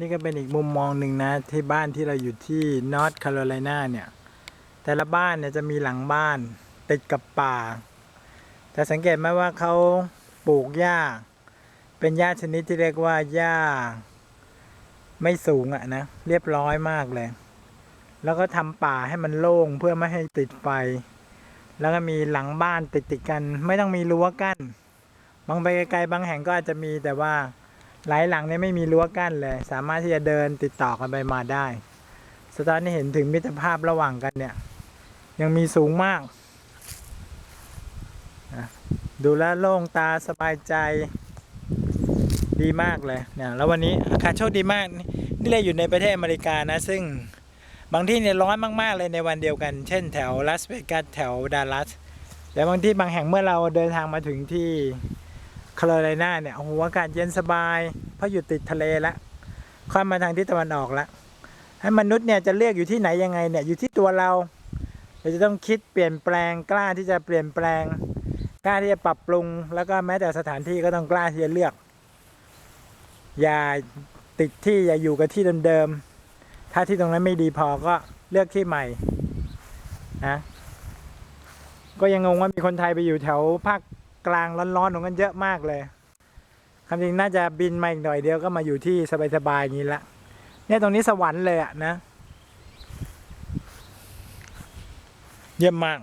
นี่ก็เป็นอีกมุมมองหนึ่งนะ ที่บ้านที่เราอยู่ที่นอร์ทแคโรไลนาเนี่ย แต่ละบ้านเนี่ยจะมีหลังบ้านติดกับป่า แต่สังเกตไหมว่าเขาปลูกหญ้า เป็นหญ้าชนิดที่เรียกว่าหญ้า ไม่สูงอะนะ เรียบร้อยมากเลย แล้วก็ทำป่าให้มันโล่งเพื่อไม่ให้ติดไฟ แล้วก็มีหลังบ้านติดติดกัน ไม่ต้องมีรั้วกั้นบางไปไกลๆบางแห่งก็อาจจะมีแต่ว่า หลายหลังเนี่ยไม่มีรั้วกั้นเลย สามารถที่จะเดินติดต่อกันไปมาได้ สตาร์นี่เห็นถึงมิตรภาพระหว่างกันเนี่ย ยังมีสูงมาก ดูแลโล่งตาสบายใจดีมากเลยเนี่ยแล้ววันนี้อากาศโชคดีมาก นี่เราอยู่ในประเทศอเมริกานะ ซึ่งบางที่เนี่ยร้อนมากๆเลยในวันเดียวกัน เช่นแถวลาสเวกัสแถวดัลลัสแต่บางที่บางแห่งเมื่อเราเดินทางมาถึงที่ คโรไลนาเนี่ยโอ้โหอากาศเย็นสบาย เพราะอยู่ติดทะเลล้วค่อยมาทางทิศตะวันออกล้วให้มนุษย์เนี่ยจะเลือกอยู่ที่ไหนยังไงเนี่ยอยู่ที่ตัวเราเราจะต้องคิดเปลี่ยนแปลงกล้าที่จะเปลี่ยนแปลง กล้าที่จะปรับปรุง แล้วก็แม้แต่สถานที่ก็ต้องกล้าที่จะเลือก อย่าติดที่อย่าอยู่กับที่เดิมๆถ้าที่ตรงนั้นไม่ดีพอก็เลือกที่ใหม่นะก็ยังงงว่ามีคนไทยไปอยู่แถวภาค กลางร้อนๆตรงกันเยอะมากเลยคำจริงน่าจะบินมาอีกหน่อยเดียวก็มาอยู่ที่สบายๆอย่างนี้ละเนี่ยตรงนี้สวรรค์เลยอะนะ เยี่ยมมาก